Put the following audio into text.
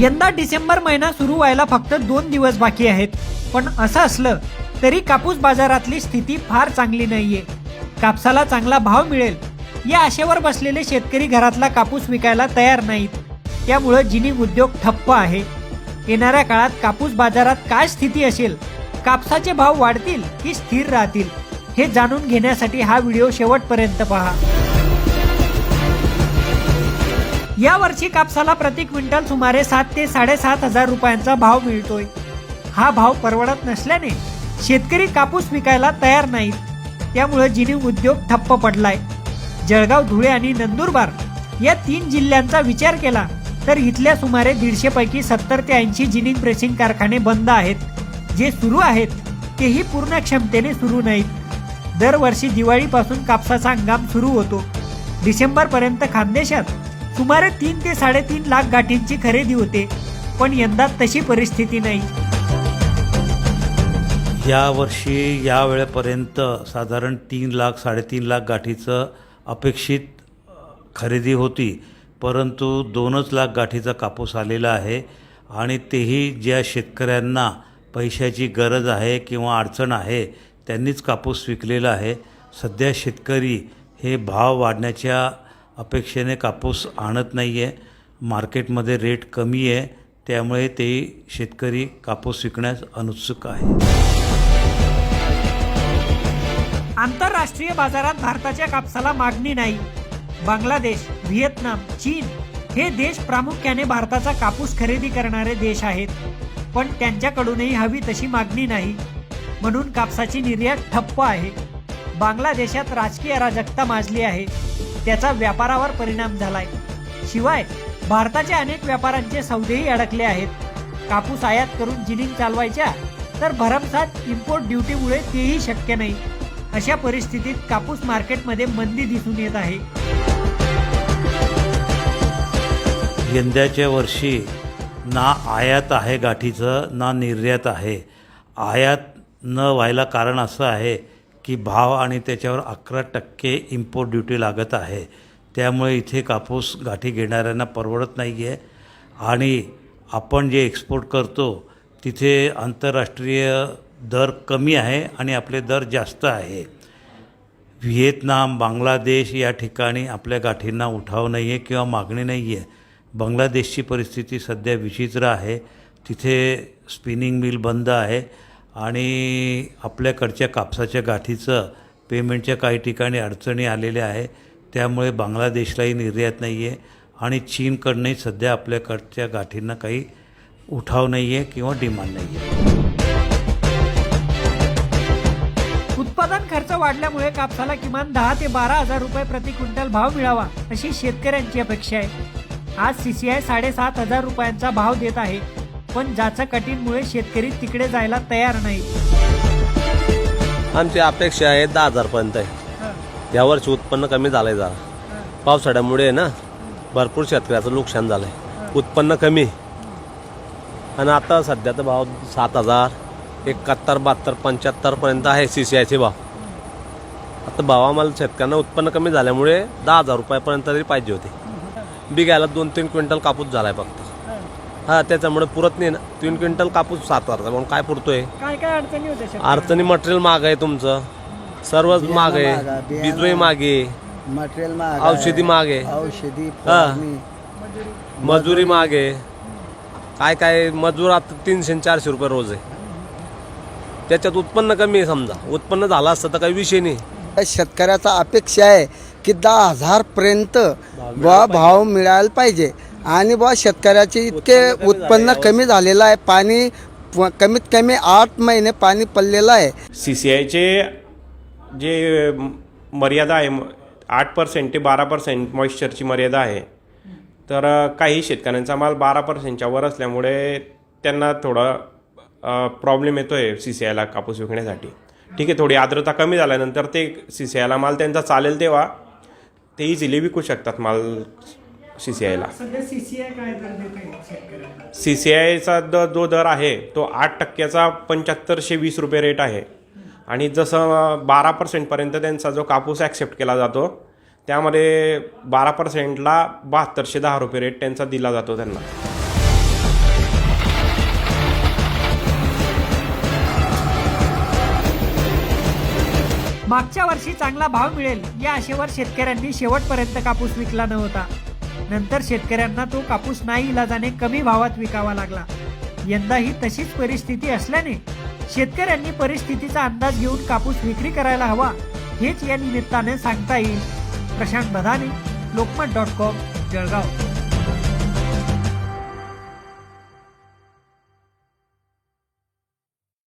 यंदा डिसेंबर महिना सुरू व्हायला फक्त दोन दिवस बाकी आहेत. पण असं असलं तरी कापूस बाजारातली स्थिती फार चांगली नाहीये. कापसाला चांगला भाव मिळेल. या आशेवर बसलेले शेतकरी घरातला कापूस विकायला तयार नाहीत. त्यामुळं जिनिंग उद्योग ठप्प आहे. येणाऱ्या काळात कापूस बाजारात काय स्थिती असेल कापसाचे भाव वाढतील की स्थिर राहतील हे जाणून घेण्यासाठी हा व्हिडिओ शेवटपर्यंत पहा. या वर्षी कापसाला प्रति क्विंटल सुमारे सात ते साडेसात हजार रुपयांचा भाव मिळतोय. हा भाव परवडत नसल्याने शेतकरी कापूस विकायला तयार नाहीत. त्यामुळे जिनिंग उद्योग ठप्प पडलाय. जळगाव धुळे आणि नंदुरबार या तीन जिल्ह्यांचा विचार केला तर इथल्या सुमारे दीडशे पैकी सत्तर ते ऐंशी जिनिंग प्रेसिंग कारखाने बंद आहेत. जे सुरू आहेत तेही पूर्ण क्षमतेने सुरू नाहीत. दरवर्षी दिवाळीपासून कापसाचा हंगाम सुरू होतो. डिसेंबरपर्यंत खानदेशात सुमारे तीन ते साडेतीन लाख गाठींची खरेदी होते पण यंदा तशी परिस्थिती नाही. या वर्षी या वेळेपर्यंत साधारण तीन लाख साडेतीन लाख गाठीचं अपेक्षित खरेदी होती परंतु दोनच लाख गाठीचा कापूस आलेला आहे आणि तेही ज्या शेतकऱ्यांना पैशाची गरज आहे किंवा अडचण आहे त्यांनीच कापूस विकलेला आहे. सध्या शेतकरी हे भाव वाढण्याच्या अपेक्षेने कापूस आणत नाही आहे मार्केटमध्ये रेट कमी आहे. त्यामुळे ते शेतकरी कापूस विकण्यास अनुत्सुक आहे. आंतरराष्ट्रीय बाजारात भारताच्या कापसाला मागणी नाही. बांगलादेश व्हिएतनाम चीन हे देश प्रामुख्याने भारताचा कापूस खरेदी करणारे देश आहेत. पण त्यांच्याकडूनही हवी तशी मागणी नाही. म्हणून कापसाची निर्यात ठप्प आहे. बांगलादेशात राजकीय अराजकता माजली आहे. त्याचा व्यापारावर परिणाम झालाय. शिवाय भारताच्या अनेक व्यापाऱ्यांचे सौदेही अडकले आहेत. कापूस आयात करून जिनिंग चालवायच्या तर भरमसाठ इम्पोर्ट ड्युटीमुळे तेही शक्य नाही. अशा परिस्थितीत कापूस मार्केटमध्ये मंदी दिसून येत आहे. यंदाच्या वर्षी ना आयात आहे गाठीचं ना निर्यात आहे. आयात न व्हायला कारण असं आहे की भाव आणि त्याच्यावर अकरा टक्के इम्पोर्ट ड्युटी लागत आहे. त्यामुळे इथे कापूस गाठी घेणाऱ्यांना परवडत नाही आहे आणि आपण जे एक्सपोर्ट करतो तिथे आंतरराष्ट्रीय दर कमी आहे आणि आपले दर जास्त आहे. व्हिएतनाम बांगलादेश या ठिकाणी आपल्या गाठींना उठाव नाही आहे किंवा मागणी नाही आहे बांगलादेशची परिस्थिती सध्या विचित्र आहे. तिथे स्पिनिंग मिल बंद आहे. आणि आपल्याकडच्या कापसाच्या गाठीचं पेमेंटच्या काही ठिकाणी अडचणी आलेल्या आहे. त्यामुळे बांगलादेशलाही निर्यात नाही आहे आणि चीनकडनंही सध्या आपल्याकडच्या गाठींना काही उठाव नाही आहे किंवा डिमांड नाही आहे उत्पादन खर्च वाढल्यामुळे कापसाला किमान दहा ते बारा हजार रुपये प्रति क्विंटल भाव मिळावा अशी शेतकऱ्यांची अपेक्षा आहे. आज सीसीआय साडेसात हजार रुपयांचा भाव देत आहे. पण जाचा कटींमुळे शेतकरी तिकडे जायला तयार नाही. आमची अपेक्षा आहे दहा हजारपर्यंत आहे. यावर्षी उत्पन्न कमी झालंय जरा. पावसाळ्यामुळे ना भरपूर शेतकऱ्याचं नुकसान झालंय. उत्पन्न कमी. आणि आता सध्याचा भाव सात हजार एकाहत्तर बहात्तर पंच्याहत्तरपर्यंत आहे सी सी आयचे भाव. आता भाव आम्हाला शेतकऱ्यांना उत्पन्न कमी झाल्यामुळे दहा हजार रुपयापर्यंत तरी पाहिजे होते. बिघायला दोन तीन क्विंटल कापूस झालाय फक्त. हा त्याच्यामुळे पुरत नाही ना. तीन क्विंटल कापूस सात हजार म्हणून काय पुरतोय? काय काय अडचणी होत्या? अडचणी मटेरियल महाग आहे तुमचं. सर्वच महाग महाग आहे, आहे बियाणं बिजवाई महाग महाग आहे मटेरियल महाग औषधी महाग आहे. औषधी हा. फवारणी. मजुरी महाग आहे. काय काय मजूर आता तीनशे आणि चारशे रुपये रोज आहे. त्याच्यात उत्पन्न कमी आहे समजा. उत्पन्न झालं असतं तर काही विषय नाही. या शेतकऱ्याचा अपेक्षा आहे की दहा हजार पर्यंत बुवा भाव मिळायला पाहिजे. आणि बुवा शेतकऱ्याचे इतके उत्पन्न कमी झालेलं आहे. पाणी कमीत कमी आठ महिने पाणी पडलेलं आहे. सी सी आयचे जे मर्यादा आहे आठ पर्सेंट ते बारा पर्सेंट मॉइश्चरची मर्यादा आहे. तर काही शेतकऱ्यांचा माल बारा पर्सेंटच्या वर असल्यामुळे त्यांना थोडा प्रॉब्लेम येतो आहे सी सी आयला कापूस विकण्यासाठी. ठीक आहे थोडी आर्द्रता कमी झाल्यानंतर ते सी सी आयला माल त्यांचा चालेल तेव्हा. ते इझिली विकू शकतात माल. सी सी आयला सी सी आय दर सी सी आयचा द जो दर आहे तो आठ टक्क्याचा पंच्याहत्तरशे वीस रुपये रेट आहे. आणि जसं बारा पर्सेंटपर्यंत त्यांचा जो कापूस ॲक्सेप्ट केला जातो त्यामध्ये बारा पर्सेंटला बहात्तरशे दहा रुपये रेट त्यांचा दिला जातो त्यांना. मागच्या वर्षी चांगला भाव मिळेल या आशेवर शेतकऱ्यांनी शेवटपर्यंत कापूस विकला नव्हता. नंतर शेतकऱ्यांना तो कापूस नाही इलाजाने कमी भावात विकावा लागला. यंदाही तशीच परिस्थिती असल्याने शेतकऱ्यांनी परिस्थितीचा अंदाज घेऊन कापूस विक्री करायला हवा हेच या निमित्ताने सांगता येईल प्रशांत बधाने लोकमत डॉट कॉम जळगाव.